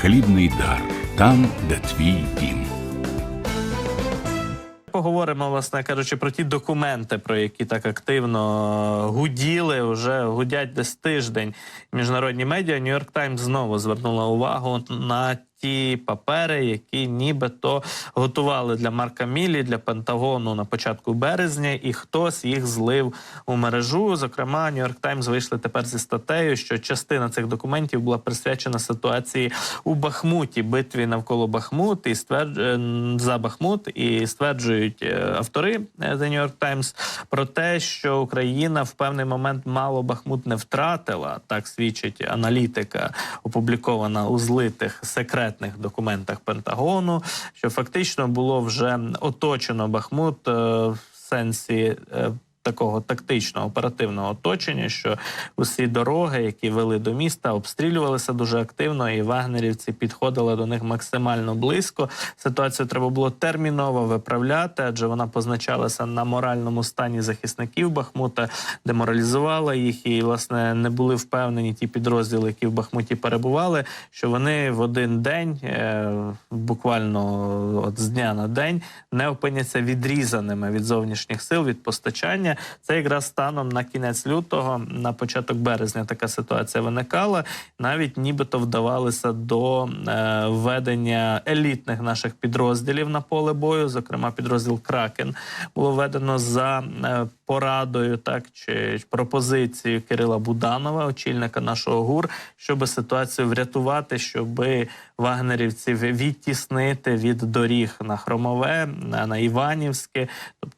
Хлібний дар там, де твій дім. Поговоримо, власне кажучи, про ті документи, про які так активно гуділи, вже гудять десь тиждень. Міжнародні медіа Нью-Йорк Таймс знову звернула увагу на ті папери, які нібито готували для Марка Мілі, для Пентагону на початку березня, і хтось їх злив у мережу. Зокрема, Нью-Йорк Таймс вийшли тепер зі статтею, що частина цих документів була присвячена ситуації у Бахмуті, битві навколо Бахмут і ствердж... е, за Бахмут, і стверджують е, автори е, The New York Times про те, що Україна в певний момент мало Бахмут не втратила. Так свідчить аналітика, опублікована у злитих секретних документах Пентагону, що фактично було вже оточено Бахмут е, в сенсі. Такого тактичного оперативного оточення, що усі дороги, які вели до міста, обстрілювалися дуже активно, і вагнерівці підходили до них максимально близько. Ситуацію треба було терміново виправляти, адже вона позначалася на моральному стані захисників Бахмута, деморалізувала їх, і власне не були впевнені ті підрозділи, які в Бахмуті перебували, що вони в один день, е, буквально от з дня на день, не опиняться відрізаними від зовнішніх сил, від постачання. Це якраз станом на кінець лютого, на початок березня, така ситуація виникала. Навіть нібито вдавалися до е, введення елітних наших підрозділів на поле бою. Зокрема, підрозділ Кракен було введено за е, порадою, так чи пропозицією Кирила Буданова, очільника нашого гур, щоб ситуацію врятувати, щоб вагнерівців відтіснити від доріг на Хромове, на Іванівське,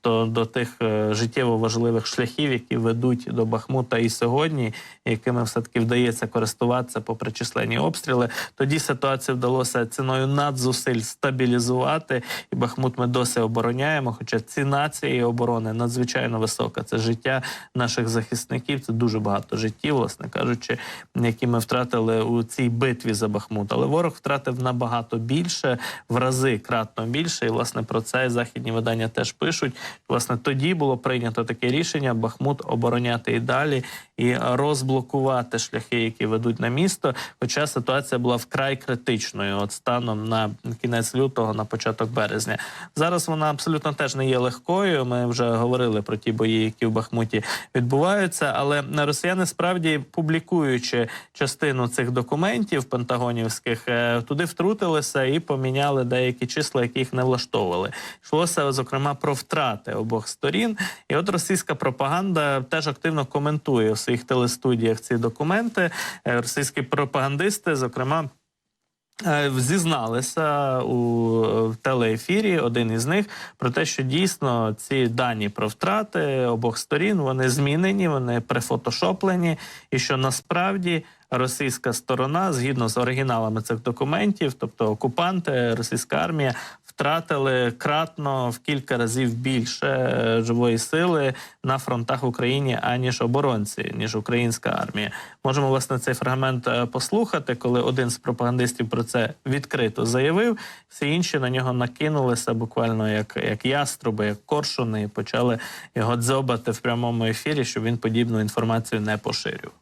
тобто до тих е, життєво важливих шляхів, які ведуть до Бахмута і сьогодні, якими все таки вдається користуватися попри численні обстріли. Тоді ситуацію вдалося ціною надзусиль стабілізувати, і Бахмут ми досі обороняємо. Хоча ціна цієї оборони надзвичайно висока. Це життя наших захисників. Це дуже багато життів, власне кажучи, які ми втратили у цій битві за Бахмут. Але ворог втратив набагато більше, в рази кратно більше. І власне про це західні видання теж пишуть. Власне, тоді було прийнято таке рішення Бахмут обороняти і далі, і розблокувати шляхи, які ведуть на місто. Хоча ситуація була вкрай критичною, от станом на кінець лютого, на початок березня. Зараз вона абсолютно теж не є легкою. Ми вже говорили про ті бої, які в Бахмуті відбуваються. Але росіяни справді публікуючи частину цих документів пентагонівських, е, туди втрутилися і поміняли деякі числа, які їх не влаштовували. Йшлося зокрема про втрати обох сторін. І от російська пропаганда теж активно коментує у своїх телестудіях ці документи. Е, Російські пропагандисти, зокрема. е, Зізналися у телеефірі один із них про те, що дійсно ці дані про втрати обох сторін вони змінені, вони прифотошоплені, і що насправді російська сторона, згідно з оригіналами цих документів, тобто окупанти, російська армія, втратили кратно в кілька разів більше е, живої сили на фронтах в Україні, аніж оборонці, ніж українська армія. Можемо власне цей фрагмент е, послухати, коли один з пропагандистів про це відкрито заявив. Всі інші на нього накинулися буквально як, як яструби, як коршуни, і почали його дзьобати в прямому ефірі, щоб він подібну інформацію не поширював.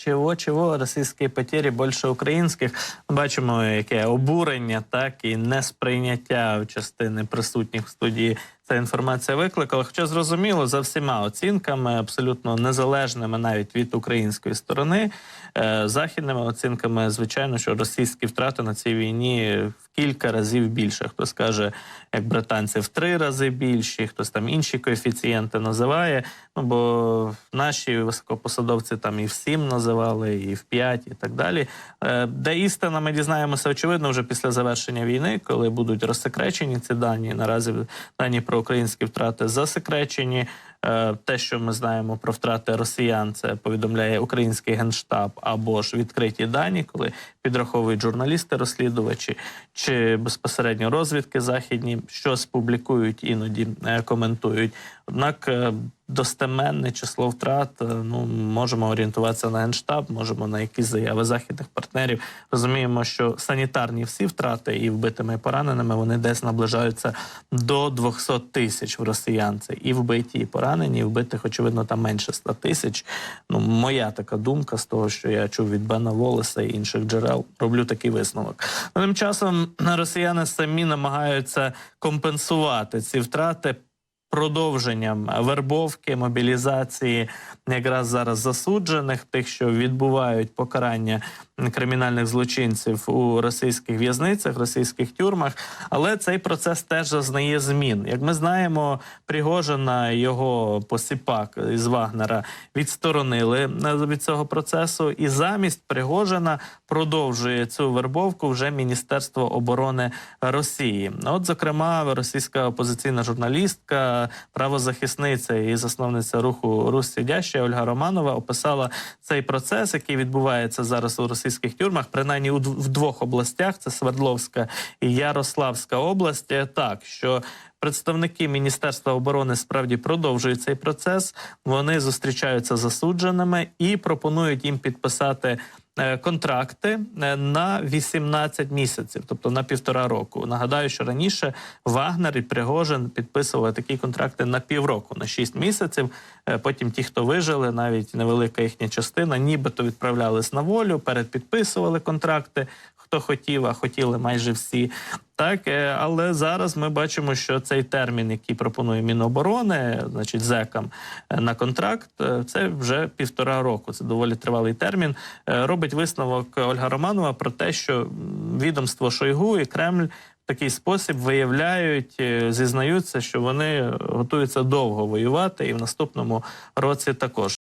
Чого, чого російські потері більше українських? Бачимо, яке обурення, так і несприйняття частини присутніх в студії. Ця інформація викликала. Хоча зрозуміло, за всіма оцінками, абсолютно незалежними навіть від української сторони, е, західними оцінками, звичайно, що російські втрати на цій війні в кілька разів більше. Хтось каже, як британці, в три рази більші, хтось там інші коефіцієнти називає. Ну бо наші високопосадовці там і в сім називали, і в п'ять, і так далі. Е, Де істина, ми дізнаємося, очевидно, вже після завершення війни, коли будуть розсекречені ці дані. Наразі дані про українські втрати засекречені. Е, Те, що ми знаємо про втрати росіян, це повідомляє український генштаб або ж відкриті дані, коли підраховують журналісти-розслідувачі чи безпосередньо розвідки західні, щось публікують, іноді е, коментують. Однак е, достеменне число втрат е, ну можемо орієнтуватися на генштаб, можемо на якісь заяви західних партнерів. Розуміємо, що санітарні всі втрати і вбитими і пораненими вони десь наближаються до 200 тисяч в росіян. Це і вбиті, і поранені, і вбитих, очевидно, там менше 100 тисяч. Ну, моя така думка з того, що я чув від Бена Волеса і інших джерел, роблю такий висновок. Тим часом росіяни самі намагаються компенсувати ці втрати продовженням вербовки, мобілізації якраз зараз засуджених, тих, що відбувають покарання кримінальних злочинців у російських в'язницях, російських тюрмах. Але цей процес теж зазнає змін. Як ми знаємо, Пригожина його посіпак із Вагнера відсторонили від цього процесу, і замість Пригожина продовжує цю вербовку вже Міністерство оборони Росії. От, зокрема, російська опозиційна журналістка, правозахисниця і засновниця руху Русь Сидяща Ольга Романова описала цей процес, який відбувається зараз у російських тюрмах, принаймні у в двох областях: це Свердловська і Ярославська область. Так що Представники Міністерства оборони справді продовжують цей процес. Вони зустрічаються з засудженими і пропонують їм підписати контракти е, на 18 місяців, тобто на півтора року. Нагадаю, що раніше Вагнер і Пригожин підписували такі контракти на півроку, на 6 місяців. Е, Потім ті, хто вижили, навіть невелика їхня частина, нібито відправлялись на волю, передпідписували контракти. Хто хотів, а хотіли майже всі. Так, е, але зараз ми бачимо, що цей термін, який пропонує Міноборони, значить зекам е, на контракт, е, це вже півтора року. Це доволі тривалий термін. Робить висновок Ольга Романова про те, що відомство Шойгу і Кремль в такий спосіб виявляють, зізнаються, що вони готуються довго воювати, і в наступному році також.